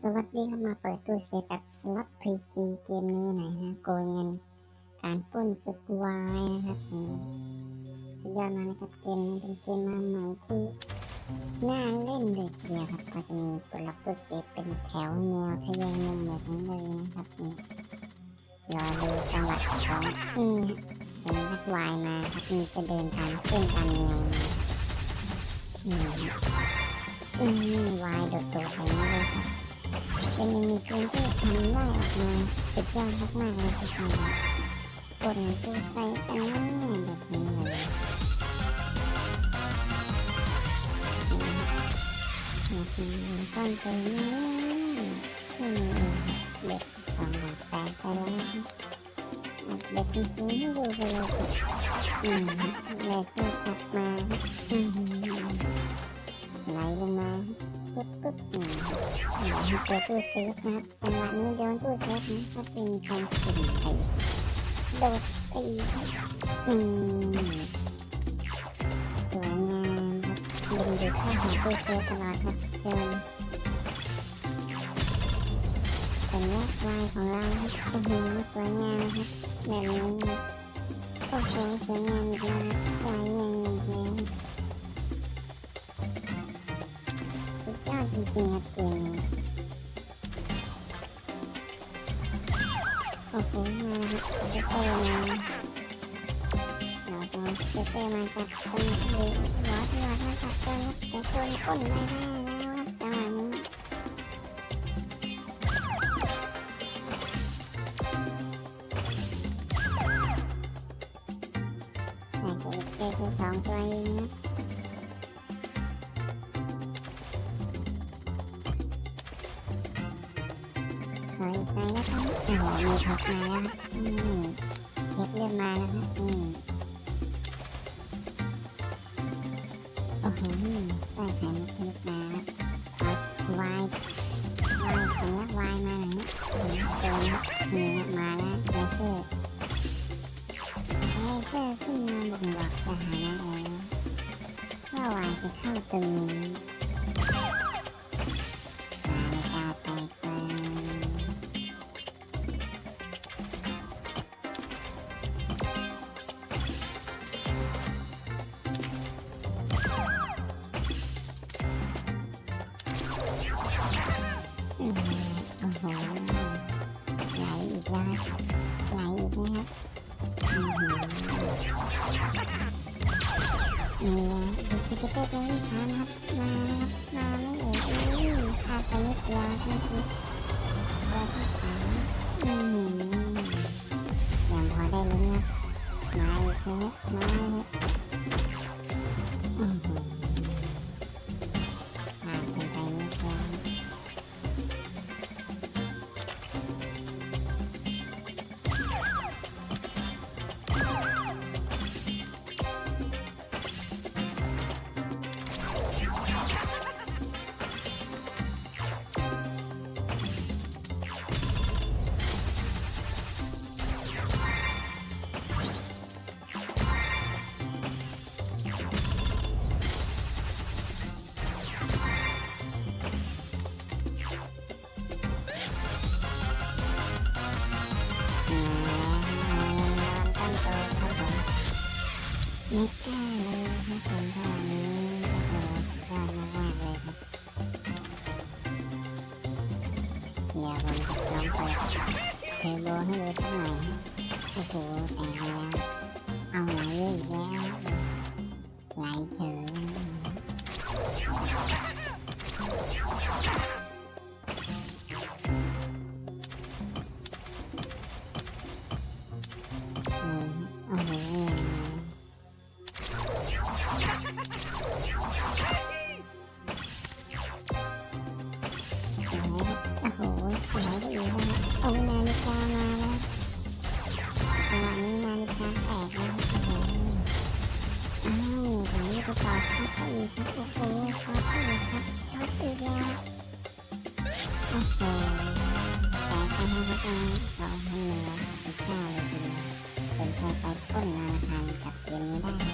สวัสดีครับมาเปิดตู้เซฟกับสล็อตพีจีเกมนี้หน่อยฮะโกยเงินการป้นสุดวายนะครับสุดยอดมากนะครับเกมนี้เป็นเกมมาใหม่ที่น่าเล่นเลยทีเดียวครับก็จะมีปลดตู้เซฟเป็นแถวแนวทะแยงมุมแบบนี้เลยนะครับนี่รอดูจังหวะของนี่เป็นนักวายมาครับมีจะเดินตามเส้นตามแนวนี้นี่อืมวายโดดๆแบบนี้เลยครับ เป็นยังมีพื้นที่ทำได้ออกมาสุดยอดมากๆเลยทีเดียวกดตัวใส่กันง่ายๆแบบนี้เลยก้อนตัวนี้ที่มีเด็กสองหลังแตกไปแล้วเด็กจริงๆให้ดูไปเลยอืมเด็กก็กลับมาไหลลงมาปุ๊บปุ๊บ อืมเจอตู้เซฟนะครับจังหวะนี้โดนตู้เซฟนะก็เป็นการสุ่มไปโดดตีอืมสวยงามครับดึงดูเข้าหาตู้เซฟตลอดครับเชิญสัญลักษณ์ลายของเราครับโอ้โหสวยงามครับแบบนี้โอ้โหสวยงามอีกแล้วลายยังอีกแล้วสุดยอดจริงๆครับเกมนี้ โอ้โหมาครับเจเตอร์มาเราจะเจเตอร์มาจากตรงนี้วอดวอดมาจากตรงนี้จะชนก้นไม่ได้แล้วครับจังหวะนี้แต่เจเตอร์คือสองตัวเองนะ ถอยไปแล้วครับโอ้โหมีท็อปมาแล้วครับอืมเพชรเริ่มมาแล้วครับอืมโอ้โหใส่ไข่มุก ลอีกแล้วครับไหลอีกนะครับอือหือนี่นะดูสเก็ตเตอร์ตัวนี้ทานครับมานะครับมาไม่เอ่ยอุ้าดไปนิดเดียวนี่คือตัวที่สามอือหือยังพอได้ลุ้นนะมาอีกแล้วมาแล้วอือ ไม่กล้าเลยครับผมตอนนี้โอ้โหยอดมากๆเลยครับเดี๋ยวผมจะลองเปิดเทโบให้ดูสักหน่อยโอ้โหแต่งแล้วเอาไหลอีกแล้วไหลเฉยอืมโอ้โห โอ้โหสวยไปอีกแล้วโอ้นาฬิกามาแล้วจังหวะนี้นาฬิกาแตกแล้วโอ้โหอ้าวผมนี่ไปต่อช็อตเขาอีกครับโอ้โหช็อตเขาอีกครับช็อตอีกแล้วโอ้โหแต่ทำให้เขาต้องต่อให้เนื้อไปข้าเลยทีเดียวเป็นใครไปต้นมานะค